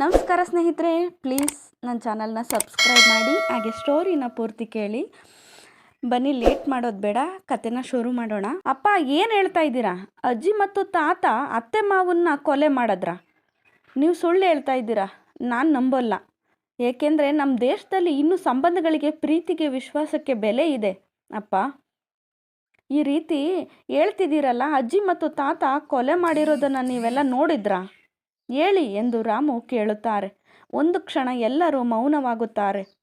ನಮಸ್ಕಾರ ಸ್ನೇಹಿತರೆ ಪ್ಲೀಸ್ ನನ್ನ ಚಾನಲ್ನ ಸಬ್ಸ್ಕ್ರೈಬ್ ಮಾಡಿ, ಹಾಗೆ ಸ್ಟೋರಿನ ಪೂರ್ತಿ ಕೇಳಿ. ಬನ್ನಿ ಲೇಟ್ ಮಾಡೋದು ಬೇಡ ಕತೆನ ಶುರು ಮಾಡೋಣ. ಅಪ್ಪ, ಏನು ಹೇಳ್ತಾ ಇದ್ದೀರಾ? ಅಜ್ಜಿ ಮತ್ತು ತಾತ ಅತ್ತೆ ಮಾವನ್ನ ಕೊಲೆ ಮಾಡಿದ್ರ? ನೀವು ಸುಳ್ಳು ಹೇಳ್ತಾ ಇದ್ದೀರಾ? ನಾನು ನಂಬಲ್ಲ. ಏಕೆಂದರೆ ನಮ್ಮ ದೇಶದಲ್ಲಿ ಇನ್ನೂ ಸಂಬಂಧಗಳಿಗೆ ಪ್ರೀತಿಗೆ ವಿಶ್ವಾಸಕ್ಕೆ ಬೆಲೆ ಇದೆ. ಅಪ್ಪ, ಈ ರೀತಿ ಹೇಳ್ತಿದ್ದೀರಲ್ಲ, ಅಜ್ಜಿ ಮತ್ತು ತಾತ ಕೊಲೆ ಮಾಡಿರೋದನ್ನು ನೀವೆಲ್ಲ ನೋಡಿದ್ರಾ? ಹೇಳಿ ಎಂದು ರಾಮು ಕೇಳುತ್ತಾರೆ. ಒಂದು ಕ್ಷಣ ಎಲ್ಲರೂ ಮೌನವಾಗುತ್ತಾರೆ.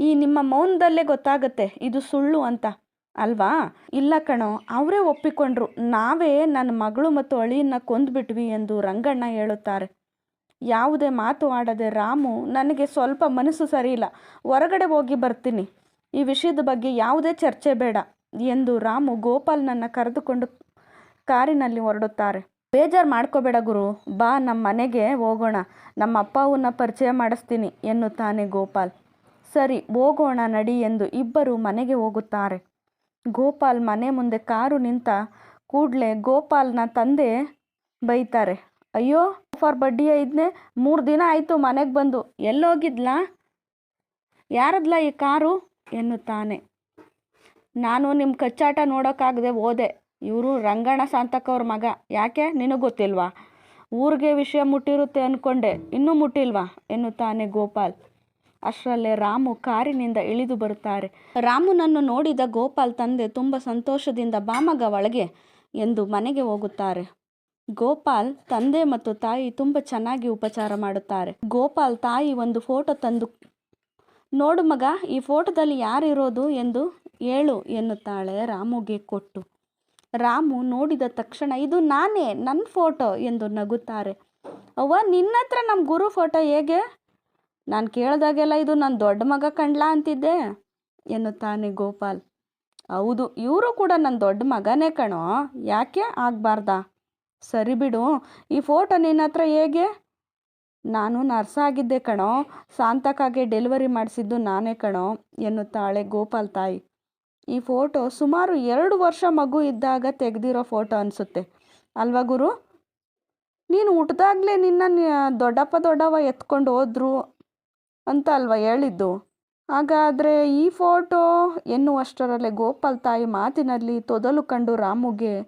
ಈ ನಿಮ್ಮ ಮೌನದಲ್ಲೇ ಗೊತ್ತಾಗುತ್ತೆ, ಇದು ಸುಳ್ಳು ಅಂತ. ಅಲ್ವಾ? ಇಲ್ಲ ಕಣೋ, ಅವರೇ ಒಪ್ಪಿಕೊಂಡ್ರು. ನಾವೇ ನನ್ನ ಮಗಳು ಮತ್ತು ಅಳಿಯನ್ನ ಕೊಂದ್ಬಿಟ್ವಿ ಎಂದು ರಂಗಣ್ಣ ಹೇಳುತ್ತಾರೆ. ಯಾವುದೇ ಮಾತು ಆಡದೆ ರಾಮು, ನನಗೆ ಸ್ವಲ್ಪ ಮನಸ್ಸು ಸರಿಯಿಲ್ಲ. ಹೊರಗಡೆ ಹೋಗಿ ಬರ್ತೀನಿ. ಈ ವಿಷಯದ ಬಗ್ಗೆ ಯಾವುದೇ ಚರ್ಚೆ ಬೇಡ ಎಂದು ರಾಮು ಗೋಪಾಲ್ನನ್ನು ಕರೆದುಕೊಂಡು ಕಾರಿನಲ್ಲಿ ಹೊರಡುತ್ತಾರೆ. ಬೇಜಾರು ಮಾಡ್ಕೋಬೇಡ ಗುರು. ಬಾ ನಮ್ಮ ಮನೆಗೆ ಹೋಗೋಣ. ನಮ್ಮ ಅಪ್ಪ ಅವನ್ನ ಪರಿಚಯ ಮಾಡಿಸ್ತೀನಿ ಎನ್ನುತ್ತಾನೆ ಗೋಪಾಲ್. ಸರಿ, ಹೋಗೋಣ ನಡಿ ಎಂದು ಇಬ್ಬರು ಮನೆಗೆ ಹೋಗುತ್ತಾರೆ. ಗೋಪಾಲ್ ಮನೆ ಮುಂದೆ ಕಾರು ನಿಂತ ಕೂಡಲೇ ಗೋಪಾಲ್ನ ತಂದೆ ಬೈತಾರೆ, ಅಯ್ಯೋ ಫಾರ್ ಬಡ್ಡಿ ಐದನೇ ಮೂರು ದಿನ ಆಯಿತು ಮನೆಗೆ ಬಂದು. ಎಲ್ಲೋಗಿದ್ಲಾ? ಯಾರದ್ಲ ಈ ಕಾರು? ಎನ್ನುತ್ತಾನೆ. ನಾನು ನಿಮ್ಮ ಕಚ್ಚಾಟ ನೋಡೋಕ್ಕಾಗದೆ ಹೋದೆ. ಇವರು ರಂಗಣ್ಣ ಸಾಂತಕ್ಕವ್ರ ಮಗ. ಯಾಕೆ? ನಿನಗೆ ಗೊತ್ತಿಲ್ವಾ? ಊರಿಗೆ ವಿಷಯ ಮುಟ್ಟಿರುತ್ತೆ ಅಂದ್ಕೊಂಡೆ ಇನ್ನೂ ಮುಟ್ಟಿಲ್ವಾ? ಎನ್ನುತ್ತಾನೆ ಗೋಪಾಲ್. ಅಷ್ಟರಲ್ಲೇ ರಾಮು ಕಾರಿನಿಂದ ಇಳಿದು ಬರುತ್ತಾರೆ. ರಾಮುನನ್ನು ನೋಡಿದ ಗೋಪಾಲ್ ತಂದೆ ತುಂಬ ಸಂತೋಷದಿಂದ ಬಾಮಗ ಒಳಗೆ ಎಂದು ಮನೆಗೆ ಹೋಗುತ್ತಾರೆ. ಗೋಪಾಲ್ ತಂದೆ ಮತ್ತು ತಾಯಿ ತುಂಬ ಚೆನ್ನಾಗಿ ಉಪಚಾರ ಮಾಡುತ್ತಾರೆ. ಗೋಪಾಲ್ ತಾಯಿ ಒಂದು ಫೋಟೋ ತಂದು ನೋಡು ಮಗ, ಈ ಫೋಟೋದಲ್ಲಿ ಯಾರಿರೋದು ಎಂದು ಹೇಳು ಎನ್ನುತ್ತಾಳೆ ರಾಮುಗೆ ಕೊಟ್ಟು. ರಾಮು ನೋಡಿದ ತಕ್ಷಣ, ಇದು ನಾನೇ ನನ್ನ ಫೋಟೋ ಎಂದು ನಗುತ್ತಾರೆ. ಅವ್ವ ನಿನ್ನ ಹತ್ರ ನಮ್ಮ ಗುರು ಫೋಟೋ ಹೇಗೆ? ನಾನು ಕೇಳಿದಾಗೆಲ್ಲ ಇದು ನನ್ನ ದೊಡ್ಡ ಮಗ ಕಂಡ್ಲಾ ಅಂತಿದ್ದೆ ಎನ್ನುತ್ತಾನೆ ಗೋಪಾಲ್. ಹೌದು, ಇವರು ಕೂಡ ನನ್ನ ದೊಡ್ಡ ಮಗನೇ ಕಣೋ, ಯಾಕೆ ಆಗಬಾರ್ದಾ? ಸರಿ ಬಿಡು, ಈ ಫೋಟೋ ನಿನ್ನ ಹತ್ರ ಹೇಗೆ? ನಾನು ನರ್ಸ್ ಆಗಿದ್ದೆ ಕಣೋ ಶಾಂತಕ್ಕಾಗೆ ಡೆಲಿವರಿ ಮಾಡಿಸಿದ್ದು ನಾನೇ ಕಣೋ, ಎನ್ನುತ್ತಾಳೆ ಗೋಪಾಲ್ ತಾಯಿ. ಈ ಫೋಟೋ ಸುಮಾರು ಎರಡು ವರ್ಷ ಮಗು ಇದ್ದಾಗ ತೆಗೆದಿರೋ ಫೋಟೋ ಅನಿಸುತ್ತೆ. ಅಲ್ವಾ ಗುರು? ನೀನು ಹುಟ್ಟಿದಾಗಲೇ ನಿನ್ನ ದೊಡ್ಡಪ್ಪ ದೊಡ್ಡವ ಎತ್ಕೊಂಡು ಹೋದ್ರು ಅಂತ ಅಲ್ವಾ ಹೇಳಿದ್ದು? ಹಾಗಾದರೆ ಈ ಫೋಟೋ ಎನ್ನುವಷ್ಟರಲ್ಲೇ ಗೋಪಾಲ್ ತಾಯಿ ಮಾತಿನಲ್ಲಿ ತೊದಲು ಕಂಡು ರಾಮುಗೆ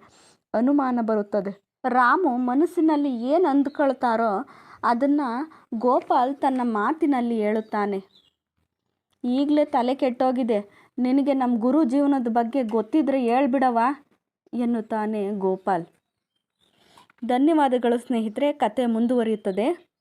ಅನುಮಾನ ಬರುತ್ತದೆ. ರಾಮು ಮನಸ್ಸಿನಲ್ಲಿ ಏನು ಅಂದ್ಕೊಳ್ತಾರೋ ಅದನ್ನು ಗೋಪಾಲ್ ತನ್ನ ಮಾತಿನಲ್ಲಿ ಹೇಳುತ್ತಾನೆ. ಈಗಲೇ ತಲೆ ಕೆಟ್ಟೋಗಿದೆ. ನಿನಗೆ ನಮ್ಮ ಗುರು ಜೀವನದ ಬಗ್ಗೆ ಗೊತ್ತಿದ್ರೆ ಹೇಳ್ಬಿಡವ ಎನ್ನುತ್ತಾನೆ ಗೋಪಾಲ್. ಧನ್ಯವಾದಗಳು ಸ್ನೇಹಿತರೆ ಕತೆ ಮುಂದುವರಿಯುತ್ತದೆ.